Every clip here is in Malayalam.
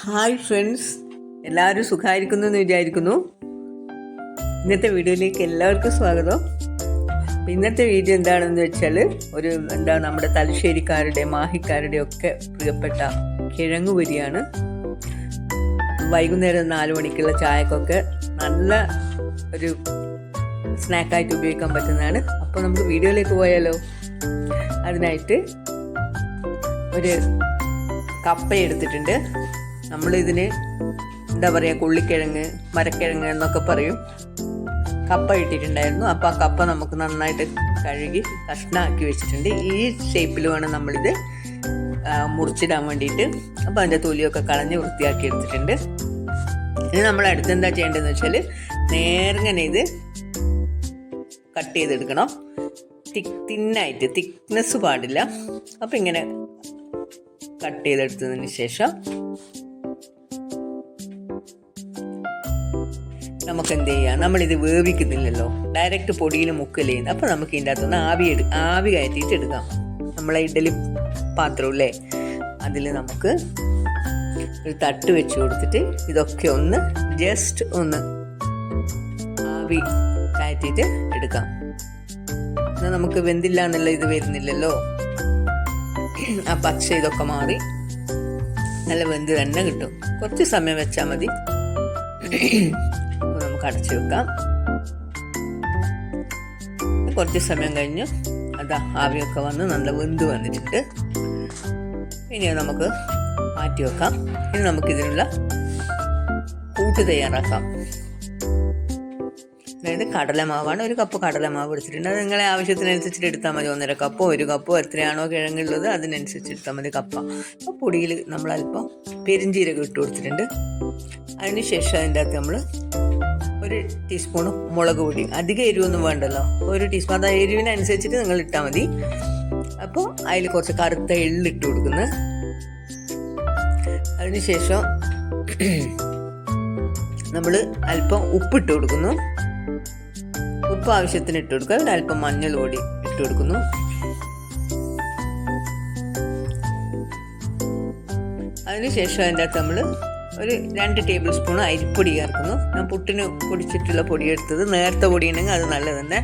Hi friends. എല്ലാവരും സുഖമായിരിക്കുന്നു എന്ന് വിചാരിക്കുന്നു. ഇന്നത്തെ വീഡിയോയിലേക്ക് എല്ലാവർക്കും സ്വാഗതം. ഇന്നത്തെ വീഡിയോ എന്താണെന്ന് വെച്ചാൽ ഒരു എന്താ നമ്മുടെ തലശ്ശേരിക്കാരുടെ മാഹിക്കാരുടെ ഒക്കെ പ്രിയപ്പെട്ട കിഴങ്ങുപൊരിയാണ് വൈകുന്നേരം നാല് മണിക്കുള്ള ചായക്കൊക്കെ നല്ല ഒരു സ്നാക്കായിട്ട് ഉപയോഗിക്കാൻ പറ്റുന്നതാണ്. അപ്പോൾ നമുക്ക് വീഡിയോയിലേക്ക് പോയാലോ? അതിനായിട്ട് ഒരു കപ്പ എടുത്തിട്ടുണ്ട് നമ്മളിതിന് എന്താ പറയുക കൊള്ളിക്കിഴങ്ങ് മരക്കിഴങ്ങ് എന്നൊക്കെ പറയും. കപ്പ ഇട്ടിട്ടുണ്ടായിരുന്നു. അപ്പോൾ ആ കപ്പ നമുക്ക് നന്നായിട്ട് കഴുകി കഷ്ണമാക്കി വെച്ചിട്ടുണ്ട്. ഈ ഷേപ്പിൽ വേണം നമ്മളിത് മുറിച്ചിടാൻ വേണ്ടിയിട്ട്. അപ്പോൾ അതിന്റെ തൊലിയൊക്കെ കളഞ്ഞ് വൃത്തിയാക്കി എടുത്തിട്ടുണ്ട്. ഇനി നമ്മൾ അടുത്ത് എന്താ ചെയ്യേണ്ടതെന്ന് വെച്ചാൽ നേർങ്ങനെ ഇത് കട്ട് ചെയ്തെടുക്കണം. തിക് തിന്നായിട്ട് തിക്നെസ് പാടില്ല. അപ്പം ഇങ്ങനെ കട്ട് ചെയ്തെടുത്തതിന് ശേഷം നമുക്ക് എന്ത് ചെയ്യാം? നമ്മളിത് വേവിക്കുന്നില്ലല്ലോ. ഡയറക്റ്റ് പൊടിയിൽ മുക്കൽ ചെയ്യുന്നു അപ്പോൾ നമുക്ക് ഇതിന്റെ അകത്തുനിന്ന് ആവി എടു ആവി കയറ്റിയിട്ട് എടുക്കാം. നമ്മളെ ഇഡലി പാത്രമില്ലേ അതിൽ നമുക്ക് ഒരു തട്ട് വെച്ച് കൊടുത്തിട്ട് ഇതൊക്കെ ഒന്ന് ജസ്റ്റ് ഒന്ന് ആവി കയറ്റിയിട്ട് എടുക്കാം. എന്നാൽ നമുക്ക് വെന്തില്ല എന്നുള്ള ഇത് വരുന്നില്ലല്ലോ? ആ പച്ച ഇതൊക്കെ മാറി. നല്ല വെന്ത് തന്നെ കിട്ടും. കുറച്ച് സമയം വെച്ചാൽ മതി. നമുക്ക് അടച്ചു വെക്കാം. കുറച്ച് സമയം കഴിഞ്ഞ് അതാ ആവിയൊക്കെ വന്ന് നല്ല വെന്ത് വന്നിട്ടുണ്ട്. ഇനി നമുക്ക് മാറ്റി വെക്കാം. ഇനി നമുക്കിതിനുള്ള കൂട്ട് തയ്യാറാക്കാം. അതായത് കടലമാവാണ് ഒരു കപ്പ് കടലമാവ് എടുത്തിട്ടുണ്ട്. അത് നിങ്ങളെ ആവശ്യത്തിനനുസരിച്ചിട്ട് എടുത്താൽ മതി. ഒന്നര കപ്പോ ഒരു കപ്പോ എത്രയാണോ കിഴങ്ങുള്ളത് അതിനനുസരിച്ച് എടുത്താൽ മതി കപ്പ. അപ്പോൾ പൊടിയിൽ നമ്മൾ അല്പം പെരിഞ്ചീരകം ഇട്ട് കൊടുത്തിട്ടുണ്ട്. അതിനുശേഷം അതിന്റെ അകത്ത് നമ്മൾ ഒരു ടീസ്പൂൺ മുളക് പൊടി. അധികം എരിവൊന്നും വേണ്ടല്ലോ. ഒരു ടീസ്പൂൺ. അത് എരിവിനനുസരിച്ചിട്ട് നിങ്ങൾ ഇട്ടാൽ മതി. അപ്പോൾ അതിൽ കുറച്ച് കറുത്ത എള്ളിട്ട് കൊടുക്കുന്നത്. അതിനുശേഷം നമ്മൾ അല്പം ഉപ്പിട്ട് കൊടുക്കുന്നു. ഉപ്പ് ആവശ്യത്തിന് ഇട്ട് കൊടുക്കുക പിന്നെ അല്പം മഞ്ഞൾ കൂടി ഇട്ട് കൊടുക്കുന്നു. അതിനുശേഷം അതിന്റെ അകത്ത് നമ്മൾ ഒരു രണ്ട് ടേബിൾ സ്പൂൺ അരിപ്പൊടി ചേർക്കുന്നു. ഞാൻ പുട്ടിന് പൊടിച്ചിട്ടുള്ള പൊടി എടുത്തത്. നേരത്തെ പൊടി ഉണ്ടെങ്കിൽ അത് നല്ലത് തന്നെ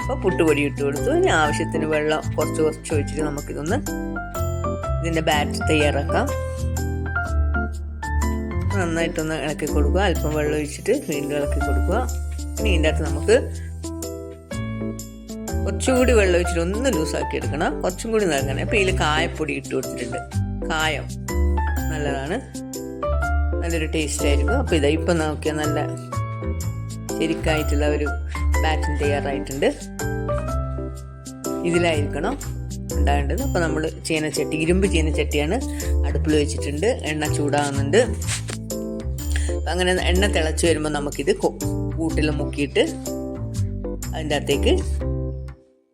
അപ്പോൾ പുട്ടുപൊടി ഇട്ട് കൊടുത്തു. ഇനി ആവശ്യത്തിന് വെള്ളം കുറച്ച് കുറച്ച് ഒഴിച്ചിട്ട് നമുക്കിതൊന്ന് ഇതിന്റെ ബാറ്റ് തയ്യാറാക്കാം. നന്നായിട്ടൊന്ന് ഇളക്കി കൊടുക്കുക. അല്പം വെള്ളം ഒഴിച്ചിട്ട് വീണ്ടും ഇളക്കി കൊടുക്കുക. ഇനി ഇതിന്റെ അകത്ത് നമുക്ക് കുറച്ചുകൂടി വെള്ളം ഒഴിച്ചിട്ട് ഒന്ന് ലൂസാക്കി എടുക്കണം. കുറച്ചും കൂടി നൽകണം. അപ്പോൾ ഇതിൽ കായപ്പൊടി ഇട്ട് കൊടുത്തിട്ടുണ്ട്. കായം നല്ലതാണ്. നല്ലൊരു ടേസ്റ്റ് ആയിരിക്കും. അപ്പോൾ ഇതാ ഇപ്പം നോക്കിയാൽ നല്ല ശരിക്കായിട്ടുള്ള ഒരു ബാറ്റിൻ തയ്യാറായിട്ടുണ്ട്. ഇതിലായിരിക്കണം ഉണ്ടാകേണ്ടത് അപ്പോൾ നമ്മൾ ചീനച്ചട്ടി ഇരുമ്പ് ചീനച്ചട്ടിയാണ് അടുപ്പിൽ വെച്ചിട്ടുണ്ട്. എണ്ണ ചൂടാകുന്നുണ്ട് അപ്പം അങ്ങനെ എണ്ണ തിളച്ച് വരുമ്പോൾ നമുക്കിത് കൂട്ടിൽ മുക്കിയിട്ട് അതിന്റെ അകത്തേക്ക്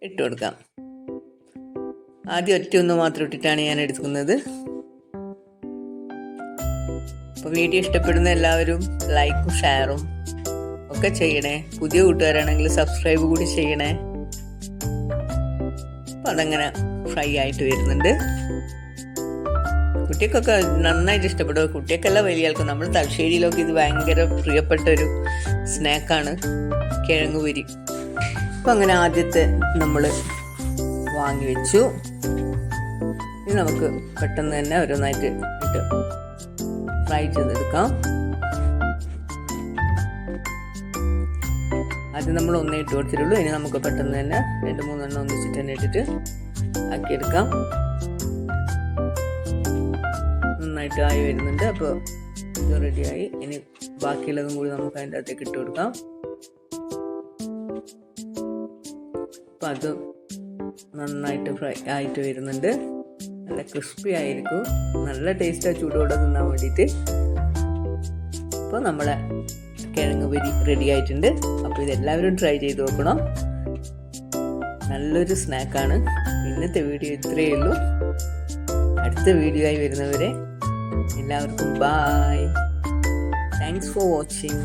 ഇട്ട് കൊടുക്കാം. ആദ്യം ഒറ്റ ഒന്ന് മാത്രം ഇട്ടിട്ടാണ് ഞാൻ എടുക്കുന്നത്. അപ്പോൾ വീഡിയോ ഇഷ്ടപ്പെടുന്ന എല്ലാവരും ലൈക്കും ഷെയറും ഒക്കെ ചെയ്യണേ. പുതിയ കൂട്ടുകാരാണെങ്കിൽ സബ്സ്ക്രൈബ് കൂടി ചെയ്യണേ. അപ്പം അതങ്ങനെ ഫ്രൈ ആയിട്ട് വരുന്നുണ്ട്. കുട്ടിക്കൊക്കെ നന്നായിട്ട് ഇഷ്ടപ്പെടും. കുട്ടിയൊക്കെല്ലാം വലിയ ആൾക്കും നമ്മൾ തലശ്ശേരിയിലൊക്കെ ഇത് ഭയങ്കര പ്രിയപ്പെട്ട ഒരു സ്നാക്കാണ്. കിഴങ്ങ് പൊരി. അപ്പം അങ്ങനെ ആദ്യത്തെ നമ്മൾ വാങ്ങി വെച്ചു. ഇനി നമുക്ക് പെട്ടെന്ന് തന്നെ ഓരോന്നായിട്ട് ഇട്ട് ഫ്രൈ ചെയ്തെടുക്കാം. ആദ്യം നമ്മൾ ഒന്നേ ഇട്ട് കൊടുത്തിട്ടുള്ളൂ. ഇനി നമുക്ക് പെട്ടെന്ന് തന്നെ രണ്ട് മൂന്നെണ്ണം ഒന്നിച്ചിട്ട് തന്നെ ഇട്ടിട്ട് ആക്കിയെടുക്കാം. നന്നായിട്ട് ആയി വരുന്നുണ്ട്. അപ്പോൾ ഇത് റെഡിയായി ഇനി ബാക്കിയുള്ളതും കൂടി നമുക്ക് അതിന്റെ അകത്തേക്ക് ഇട്ട് കൊടുക്കാം. അപ്പം അത് നന്നായിട്ട് ഫ്രൈ ആയിട്ട് വരുന്നുണ്ട്. നല്ല ക്രിസ്പി ആയിരിക്കും. നല്ല ടേസ്റ്റാണ് ചൂടോടെ തിന്നാൻ വേണ്ടിയിട്ട്. അപ്പോൾ നമ്മളെ കിഴങ്ങ് പൊരി റെഡി ആയിട്ടുണ്ട്. അപ്പോൾ ഇതെല്ലാവരും ട്രൈ ചെയ്ത് നോക്കണം. നല്ലൊരു സ്നാക്കാണ് ഇന്നത്തെ വീഡിയോ ഇത്രയേ ഉള്ളൂ. അടുത്ത വീഡിയോ ആയി വരുന്നവരെ എല്ലാവർക്കും ബായ് താങ്ക്സ് ഫോർ വാച്ചിങ്